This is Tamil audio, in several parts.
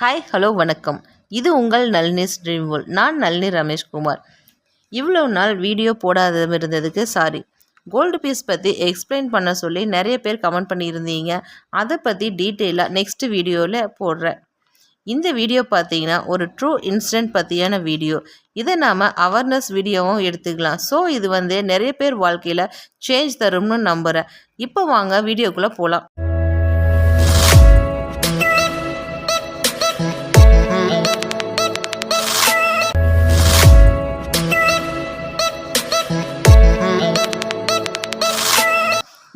ஹாய் ஹலோ வணக்கம். இது உங்கள் நளினிஸ் ட்ரீம் வேர்ல்ட் நான் நளினி ரமேஷ்குமார் இவ்வளோ நாள் வீடியோ போடாத இருந்ததுக்கு சாரி கோல்டு பீஸ் பற்றி எக்ஸ்பிளைன் பண்ண சொல்லி நிறைய பேர் கமெண்ட் பண்ணியிருந்தீங்க. அதை பற்றி டீட்டெயிலாக நெக்ஸ்ட் வீடியோவில் போடுறேன். இந்த வீடியோ பார்த்தீங்கன்னா ஒரு ட்ரூ இன்சிடென்ட் பற்றியான வீடியோ இதை நாம் அவேர்னஸ் வீடியோவும் எடுத்துக்கலாம். ஸோ இது வந்து நிறைய பேர் வாழ்க்கையில் சேஞ்ச் தரும்னு நம்புகிறேன் இப்போ வாங்க வீடியோக்குள்ளே போகலாம்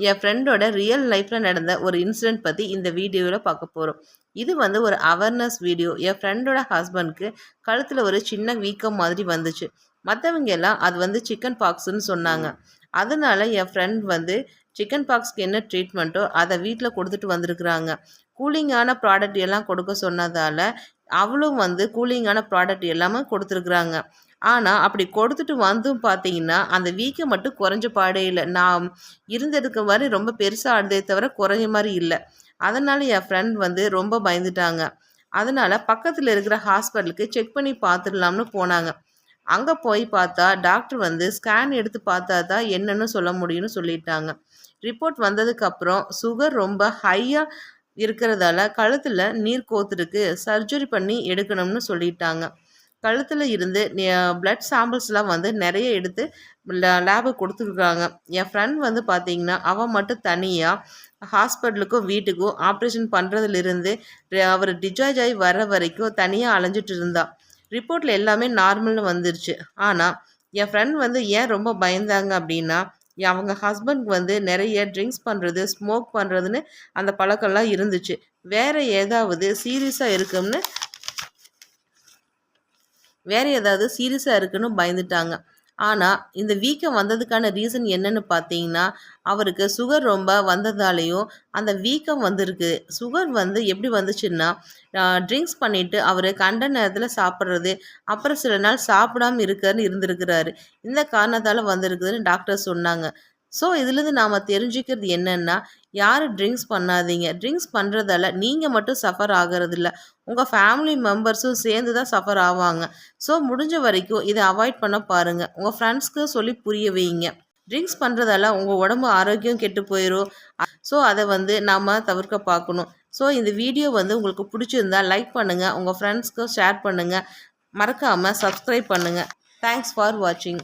என் ஃப்ரெண்டோட ரியல் லைஃப்பில் நடந்த ஒரு இன்சிடெண்ட் பற்றி இந்த வீடியோவில் பார்க்க போகிறோம் இது வந்து ஒரு அவேர்னஸ் வீடியோ என் ஃப்ரெண்டோட ஹஸ்பண்ட்க்கு கழுத்தில் ஒரு சின்ன வீக்கம் மாதிரி வந்துச்சு. மற்றவங்க எல்லாம் அது வந்து சிக்கன் பாக்ஸ்ன்னு சொன்னாங்க. அதனால என் ஃப்ரெண்ட் வந்து சிக்கன் பாக்ஸ்க்கு என்ன ட்ரீட்மெண்ட்டோ அதை வீட்டில் கொடுத்துட்டு வந்திருக்கிறாங்க. கூலிங்கான ப்ராடக்ட் எல்லாம் கொடுக்க சொன்னதால் அவளும் வந்து கூலிங்கான ப்ராடக்ட் எல்லாமே கொடுத்துருக்குறாங்க. ஆனால் அப்படி கொடுத்துட்டு வந்தும் பார்த்தீங்கன்னா அந்த வீக்கம் மட்டும் குறைஞ்ச பாடே இல்லை. நான் இருந்ததுக்கு மாதிரி ரொம்ப பெருசாக ஆடுதே தவிர குறைஞ்ச மாதிரி இல்லை. அதனால் என் ஃப்ரெண்ட் வந்து ரொம்ப பயந்துட்டாங்க. அதனால் பக்கத்தில் இருக்கிற ஹாஸ்பிட்டலுக்கு செக் பண்ணி பார்த்துடலாம்னு போனாங்க. அங்கே போய் பார்த்தா டாக்டர் வந்து ஸ்கேன் எடுத்து பார்த்தா தான் என்னன்னு சொல்ல முடியும்னு சொல்லிட்டாங்க. ரிப்போர்ட் வந்ததுக்கப்புறம் சுகர் ரொம்ப ஹையாக இருக்கிறதால கழுத்தில் நீர் கோத்துருக்கு சர்ஜரி பண்ணி எடுக்கணும்னு சொல்லிட்டாங்க. கழுத்தில் இருந்து பிளட் சாம்பிள்ஸ்லாம் வந்து நிறைய எடுத்து லேபு கொடுத்துருக்காங்க. என் ஃப்ரெண்ட் வந்து பார்த்தீங்கன்னா அவன் மட்டும் தனியாக ஹாஸ்பிட்டலுக்கும் வீட்டுக்கும் ஆப்ரேஷன் பண்ணுறதுலேருந்து அவர் டிஜார்ஜ் ஆகி வர வரைக்கும் தனியாக அலைஞ்சிட்டு இருந்தா. ரிப்போர்ட்டில் எல்லாமே நார்மல்னு வந்துருச்சு. ஆனால் என் ஃப்ரெண்ட் வந்து ஏன் ரொம்ப பயந்தாங்க அப்படின்னா அவங்க ஹஸ்பண்ட் வந்து நிறைய ட்ரிங்க்ஸ் பண்ணுறது ஸ்மோக் பண்ணுறதுன்னு அந்த பழக்கம்லாம் இருந்துச்சு. வேறு ஏதாவது சீரியஸாக இருக்கும்னு வேறு ஏதாவது சீரியஸாக இருக்குன்னு பயந்துட்டாங்க. ஆனால் இந்த வீக்கம் வந்ததுக்கான ரீசன் என்னன்னு பார்த்தீங்கன்னா அவருக்கு சுகர் ரொம்ப வந்ததாலேயும் அந்த வீக்கம் வந்திருக்கு. சுகர் வந்து எப்படி வந்துச்சுன்னா ட்ரிங்க்ஸ் பண்ணிவிட்டு அவர் கண்ட நேரத்தில் சாப்பிட்றது அப்புறம் சில நாள் சாப்பிடாம இருக்காருன்னு இருந்திருக்கிறாரு. இந்த காரணத்தால் வந்திருக்குதுன்னு டாக்டர் சொன்னாங்க. ஸோ இதுலேருந்து நாம் தெரிஞ்சுக்கிறது என்னென்னா யாரும் ட்ரிங்க்ஸ் பண்ணாதீங்க. ட்ரிங்க்ஸ் பண்ணுறதால நீங்கள் மட்டும் சஃபர் ஆகிறதில்ல. உங்கள் ஃபேமிலி மெம்பர்ஸும் சேர்ந்து தான் சஃபர் ஆவாங்க. ஸோ முடிஞ்ச வரைக்கும் இதை அவாய்ட் பண்ண பாருங்கள் உங்கள் ஃப்ரெண்ட்ஸ்க்கு சொல்லி புரிய வைங்க. ட்ரிங்க்ஸ் பண்ணுறதால உங்கள் உடம்பு ஆரோக்கியம் கெட்டு போயிடும் ஸோ அதை வந்து நாம் தவிர்க்க பார்க்கணும் ஸோ இந்த வீடியோ வந்து உங்களுக்கு பிடிச்சிருந்தா லைக் பண்ணுங்கள் உங்கள் ஃப்ரெண்ட்ஸ்க்கு ஷேர் பண்ணுங்கள் மறக்காமல் சப்ஸ்கிரைப் பண்ணுங்கள் தேங்க்ஸ் ஃபார் வாட்சிங்